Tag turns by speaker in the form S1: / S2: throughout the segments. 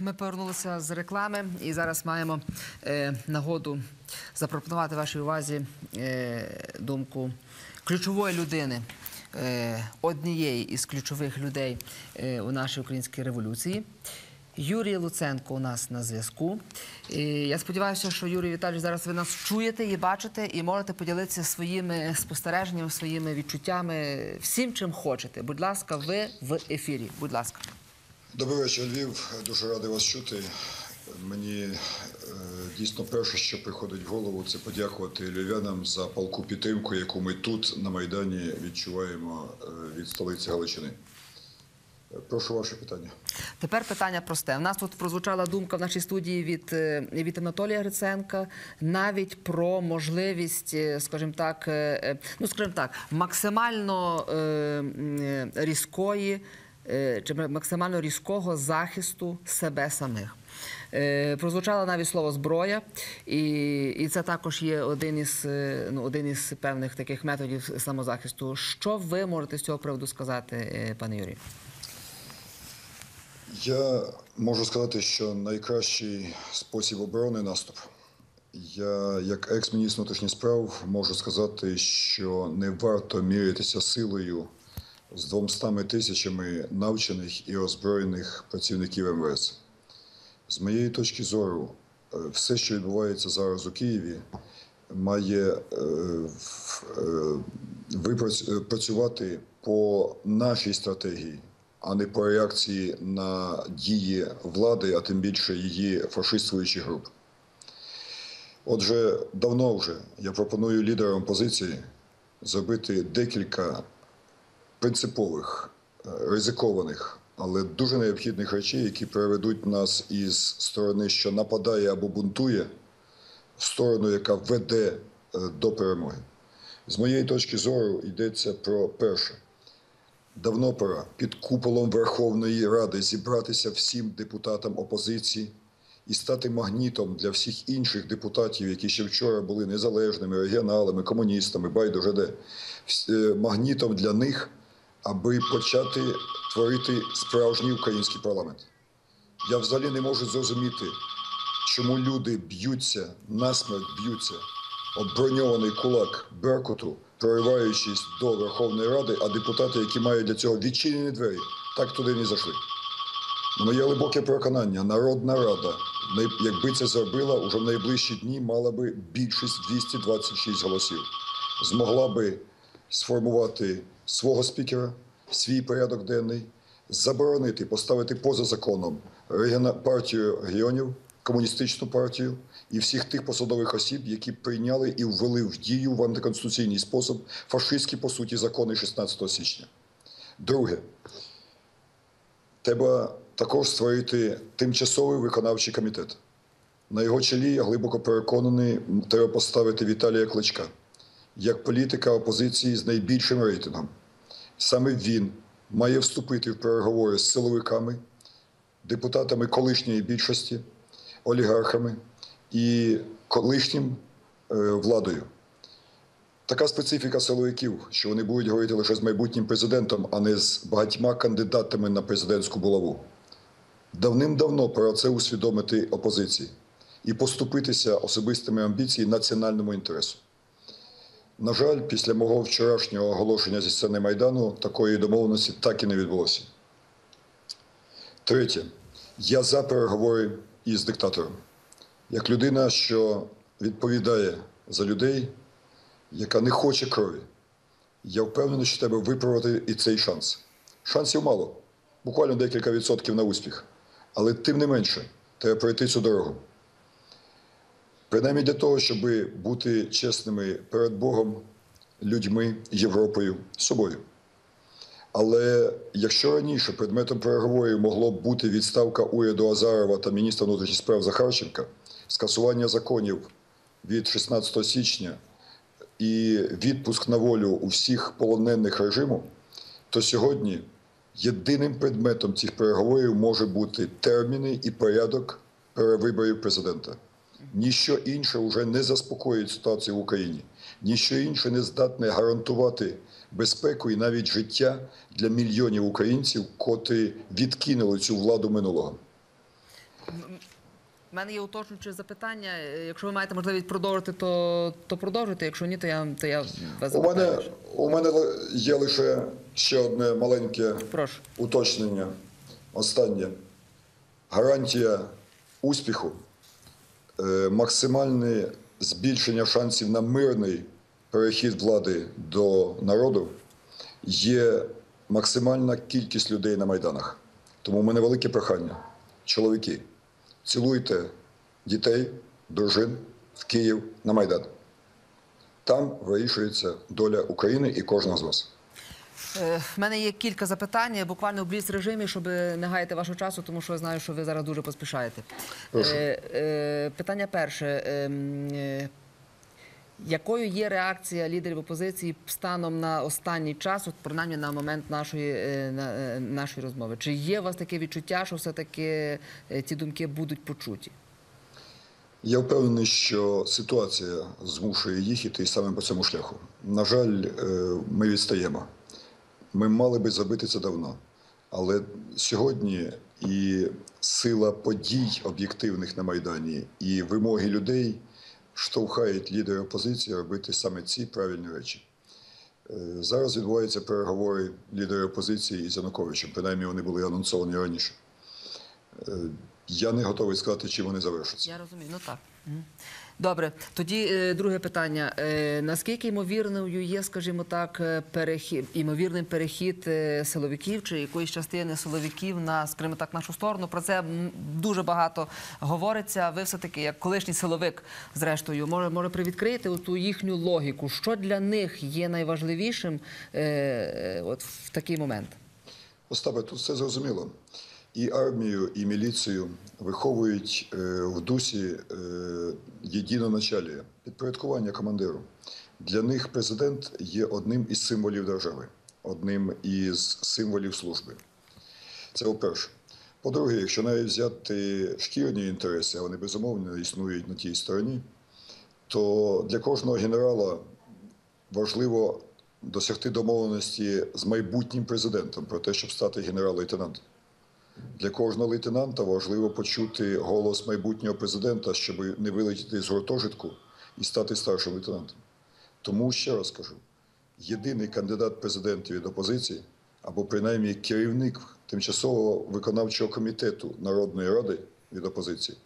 S1: Ми повернулися з реклами і зараз маємо е, нагоду запропонувати вашій увазі е, думку ключової людини, е, однієї із ключових людей е, у нашій українській революції. Юрій Луценко у нас на зв'язку. Я сподіваюся, що Юрій Віталійович, зараз ви нас чуєте і бачите, і можете поділитися своїми спостереженнями, своїми відчуттями, всім, чим хочете. Будь ласка, ви в ефірі. Будь ласка.
S2: Добрий вечір, Львів. Дуже радий вас чути. Мені е, дійсно перше, що приходить в голову, це подякувати львів'янам за палку підтримку, яку ми тут на Майдані відчуваємо е, від столиці Галичини. Прошу ваше питання.
S1: Тепер питання просте. У нас тут прозвучала думка в нашій студії від, е, від Анатолія Гриценка навіть про можливість, скажімо так, ну скажімо так, максимально е, різкої чи максимально різкого захисту себе самих. Е, Прозвучало навіть слово зброя, і, і це також є один із, е, ну, один із певних таких методів самозахисту. Що ви можете з цього приводу сказати, е, пане Юрію?
S2: Я можу сказати, що найкращий спосіб оборони наступ. Я, як екс-міністр внутрішніх справ, можу сказати, що не варто мірятися силою з 200 тисячами навчених і озброєних працівників МВС. З моєї точки зору, е, все, що відбувається зараз у Києві, має е, е, працювати по нашій стратегії, а не по реакції на дії влади, а тим більше її фашистуючих груп. Отже, давно вже я пропоную лідерам опозиції зробити декілька принципових, е, ризикованих, але дуже необхідних речей, які приведуть нас із сторони, що нападає або бунтує, в сторону, яка веде е, до перемоги. З моєї точки зору йдеться про перше. Давно пора під куполом Верховної Ради зібратися всім депутатам опозиції і стати магнітом для всіх інших депутатів, які ще вчора були незалежними, регіоналами, комуністами, байдуже де, е, магнітом для них, аби почати творити справжній український парламент. Я взагалі не можу зрозуміти, чому люди б'ються, насмерть б'ються, об броньований кулак Беркуту, прориваючись до Верховної Ради, а депутати, які мають для цього відчинені двері, так туди не зайшли. Моє глибоке переконання, Народна Рада, якби це зробила, уже в найближчі дні мала би більшість 226 голосів. Змогла би сформувати свого спікера, свій порядок денний, заборонити, поставити поза законом партію регіонів, комуністичну партію і всіх тих посадових осіб, які прийняли і ввели в дію в антиконституційний спосіб фашистські, по суті, закони 16 січня. Друге, Треба також створити тимчасовий виконавчий комітет. На його чолі я глибоко переконаний, треба поставити Віталія Кличка як політика опозиції з найбільшим рейтингом. Саме він має вступити в переговори з силовиками, депутатами колишньої більшості, олігархами і колишнім е, владою. Така специфіка силовиків, що вони будуть говорити лише з майбутнім президентом, а не з багатьма кандидатами на президентську булаву. Давним-давно пора це усвідомити опозиції і поступитися особистими амбіціями національному інтересу. На жаль, після мого вчорашнього оголошення зі сцени Майдану такої домовленості так і не відбулося. Третє. Я за переговори із диктатором. Як людина, що відповідає за людей, яка не хоче крові. Я впевнений, що треба виправити і цей шанс. Шансів мало, буквально декілька відсотків на успіх. Але тим не менше, треба пройти цю дорогу. Принаймні для того, щоб бути чесними перед Богом, людьми, Європою, собою. Але якщо раніше предметом переговорів могло б бути відставка уряду Азарова та міністра внутрішніх справ Захарченка, скасування законів від 16 січня і відпуск на волю у всіх полонених режиму, то сьогодні єдиним предметом цих переговорів може бути терміни і порядок перевиборів президента. Ніщо інше вже не заспокоїть ситуацію в Україні, ніщо інше не здатне гарантувати безпеку і навіть життя для мільйонів українців, котрі відкинули цю владу минулого.
S1: У мене є уточнююче запитання. Якщо ви маєте можливість продовжити, то, то продовжуйте. Якщо ні, то я, то я вас
S2: У мене,
S1: запитаю.
S2: у мене є лише ще одне маленьке
S1: Прошу.
S2: уточнення. Останнє. Гарантія успіху, максимальне збільшення шансів на мирний перехід влади до народу є максимальна кількість людей на майданах. Тому у мене велике прохання. Чоловіки, цілуйте дітей, дружин в Київ на Майдан. Там вирішується доля України і кожного з вас.
S1: Е, В мене є кілька запитань, буквально в бліц режимі, щоб не гаяти вашого часу, тому що я знаю, що ви зараз дуже поспішаєте.
S2: Прошу.
S1: Е, е, питання перше. Ем, Якою є реакція лідерів опозиції станом на останній час, от принаймні на момент нашої, на, нашої розмови? Чи є у вас таке відчуття, що все-таки е, ці думки будуть почуті?
S2: Я впевнений, що ситуація змушує їх іти саме по цьому шляху. На жаль, ми відстаємо. Ми мали би зробити це давно. Але сьогодні і сила подій об'єктивних на Майдані, і вимоги людей штовхають лідери опозиції робити саме ці правильні речі. Е, Зараз відбуваються переговори лідерів опозиції із Януковичем. Принаймні вони були анонсовані раніше. Е, Я не готовий сказати, чим вони завершаться.
S1: Я розумію, ну так. Добре, тоді е, друге питання. Е, наскільки ймовірною є, скажімо так, е, перехід, ймовірним перехід силовиків чи якоїсь частини силовиків на, скажімо так, нашу сторону? Про це дуже багато говориться. Ви все-таки, як колишній силовик, зрештою, може, може привідкрити ту їхню логіку. Що для них є найважливішим от в такий момент?
S2: Остапе, тут все зрозуміло. І армію, і міліцію виховують е, в дусі е, єдиноначалія, підпорядкування командиру. Для них президент є одним із символів держави, одним із символів служби. Це по-перше. По-друге, якщо навіть взяти шкірні інтереси, а вони безумовно існують на тій стороні, то для кожного генерала важливо досягти домовленості з майбутнім президентом про те, щоб стати генерал-лейтенантом. Для кожного лейтенанта важливо почути голос майбутнього президента, щоб не вилетіти з гуртожитку і стати старшим лейтенантом. Тому ще раз кажу: єдиний кандидат в президенти від опозиції, або принаймні керівник тимчасового виконавчого комітету Народної ради від опозиції,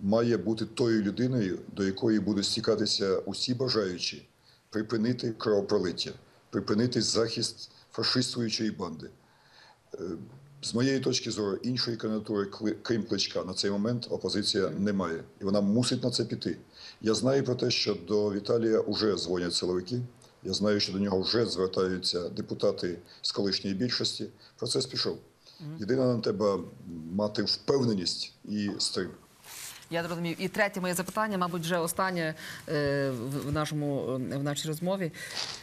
S2: має бути тою людиною, до якої будуть стікатися усі бажаючі припинити кровопролиття, припинити захист фашистуючої банди. З моєї точки зору, іншої кандидатури, крім кличка, на цей момент опозиція не має, і вона мусить на це піти. Я знаю про те, що до Віталія вже дзвонять силовики. Я знаю, що до нього вже звертаються депутати з колишньої більшості. Процес пішов. Єдине нам треба мати впевненість і стрим.
S1: Я зрозумів. І третє моє запитання, мабуть, вже останнє е, в в нашому е, в нашій розмові.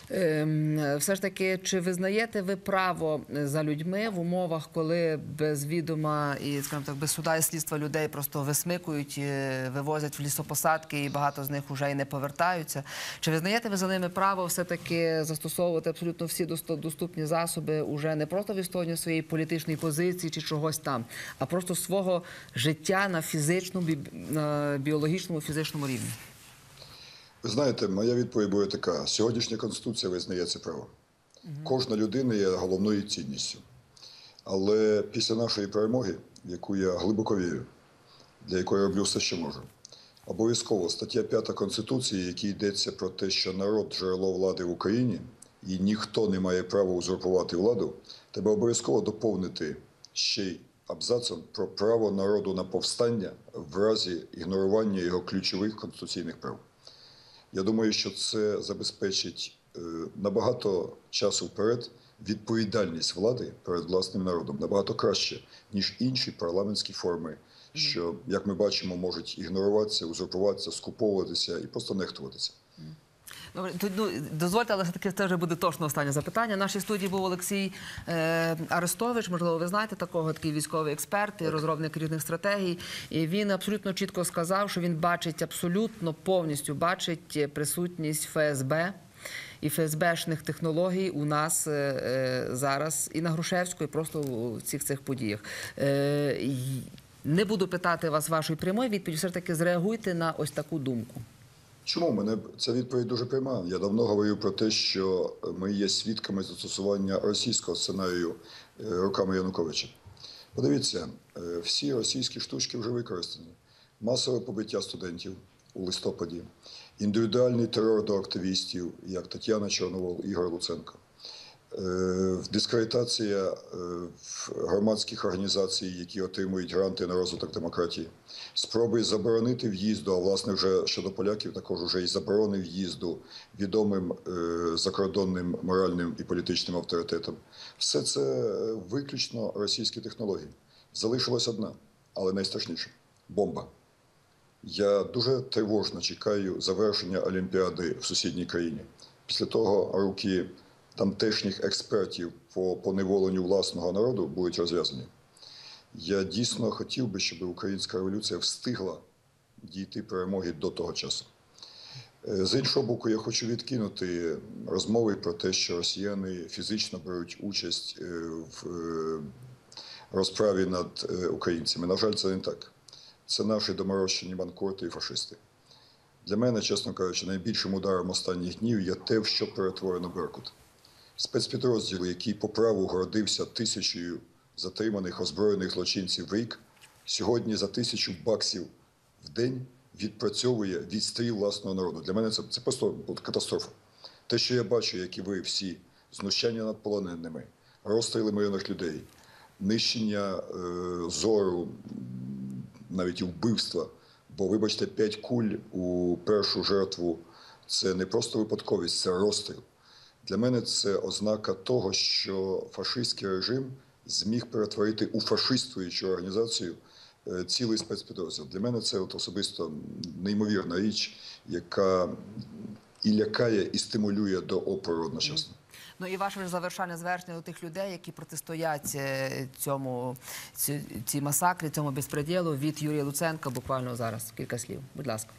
S1: Ем, Все ж таки, чи визнаєте ви право за людьми в умовах, коли без відома і, скажімо так, без суда і слідства людей просто висмикують, е, вивозять в лісопосадки, і багато з них вже і не повертаються? Чи визнаєте ви за ними право все-таки застосовувати абсолютно всі доступні засоби уже не просто відстоювання своєї політичної позиції чи чогось там, а просто свого життя на фізичному, біологічному фізичному рівні?
S2: Ви знаєте, моя відповідь буде така: сьогоднішня конституція визнає це право. Кожна людина є головною цінністю. Але після нашої перемоги, в яку я глибоко вірю, для якої роблю все, що можу, обов'язково стаття 5 Конституції, в якій йдеться про те, що народ джерело влади в Україні, і ніхто не має права узурпувати владу, треба обов'язково доповнити ще й абзацом про право народу на повстання в разі ігнорування його ключових конституційних прав. Я думаю, що це забезпечить е, набагато часу вперед відповідальність влади перед власним народом набагато краще, ніж інші парламентські форми, що, як ми бачимо, можуть ігноруватися, узурпуватися, скуповуватися і просто нехтуватися.
S1: Добре, ну, дозвольте, але все-таки це вже буде точно останнє запитання. В нашій студії був Олексій е, Арестович. Можливо, ви знаєте такого, такий військовий експерт і розробник різних стратегій. І він абсолютно чітко сказав, що він бачить абсолютно повністю бачить присутність ФСБ. І ФСБшних технологій у нас е, е, зараз і на Грушевську, і просто у всіх цих подіях. Е, Не буду питати вас вашої прямої відповіді, все ж таки зреагуйте на ось таку думку.
S2: Чому мене ця відповідь дуже пряма? Я давно говорив про те, що ми є свідками застосування російського сценарію е, руками Януковича. Подивіться, е, всі російські штучки вже використані. Масове побиття студентів у листопаді, індивідуальний терор до активістів, як Тетяна Чорновол, Ігор Луценко. Е, Дискредитація е, громадських організацій, які отримують гранти на розвиток демократії, спроби заборонити в'їзду, а власне вже щодо поляків також вже і заборони в'їзду відомим е, закордонним моральним і політичним авторитетам. Все це виключно російські технології. Залишилась одна, але найстрашніша бомба. Я дуже тривожно чекаю завершення Олімпіади в сусідній країні. Після того руки тамтешніх експертів по поневоленню власного народу будуть розв'язані. Я дійсно хотів би, щоб українська революція встигла дійти перемоги до того часу. Е, З іншого боку, я хочу відкинути розмови про те, що росіяни фізично беруть участь е, в е, розправі над українцями. На жаль, це не так. Це наші доморощені банкорти і фашисти. Для мене, чесно кажучи, найбільшим ударом останніх днів є те, що перетворено Беркут. Спецпідрозділ, який по праву гордився тисячею затриманих озброєних злочинців в рік, сьогодні за тисячу баксів в день відпрацьовує відстріл власного народу. Для мене це, це просто катастрофа. Те, що я бачу, як і ви всі, знущання над полоненими, розстріли мирних людей, нищення е, зору, навіть і вбивства. Бо, вибачте, п'ять куль у першу жертву це не просто випадковість, це розстріл. Для мене це ознака того, що фашистський режим зміг перетворити у фашистуючу організацію е, цілий спецпідрозділ. Для мене це от особисто неймовірна річ, яка і лякає, і стимулює до опору одночасно.
S1: Ну і ваше завершальне звернення до тих людей, які протистоять е, цьому ці, цій масакрі, цьому безпреділу від Юрія Луценка. Буквально зараз кілька слів. Будь ласка.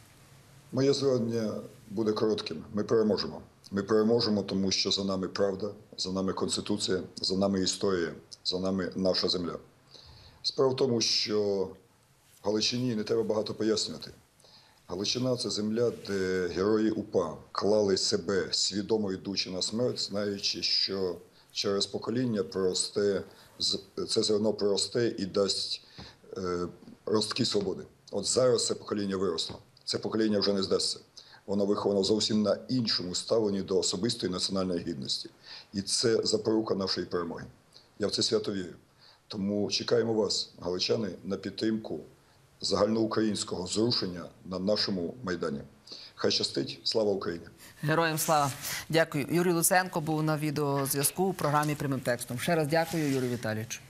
S2: Моє звернення буде коротким. Ми переможемо. Ми переможемо, тому що за нами правда, за нами конституція, за нами історія, за нами наша земля. Справа в тому, що Галичині не треба багато пояснювати. Галичина це земля, де герої УПА клали себе, свідомо йдучи на смерть, знаючи, що через покоління проросте це зерно проросте і дасть е, ростки свободи. От зараз це покоління виросло. Це покоління вже не здасться. Воно виховано зовсім на іншому ставленні до особистої національної гідності. І це запорука нашої перемоги. Я в це свято вірю. Тому чекаємо вас, галичани, на підтримку загальноукраїнського зрушення на нашому майдані. Хай щастить, слава Україні!
S1: Героям слава. Дякую. Юрій Луценко був на відеозв'язку у програмі прямим текстом. Ще раз дякую, Юрію Віталійовичу.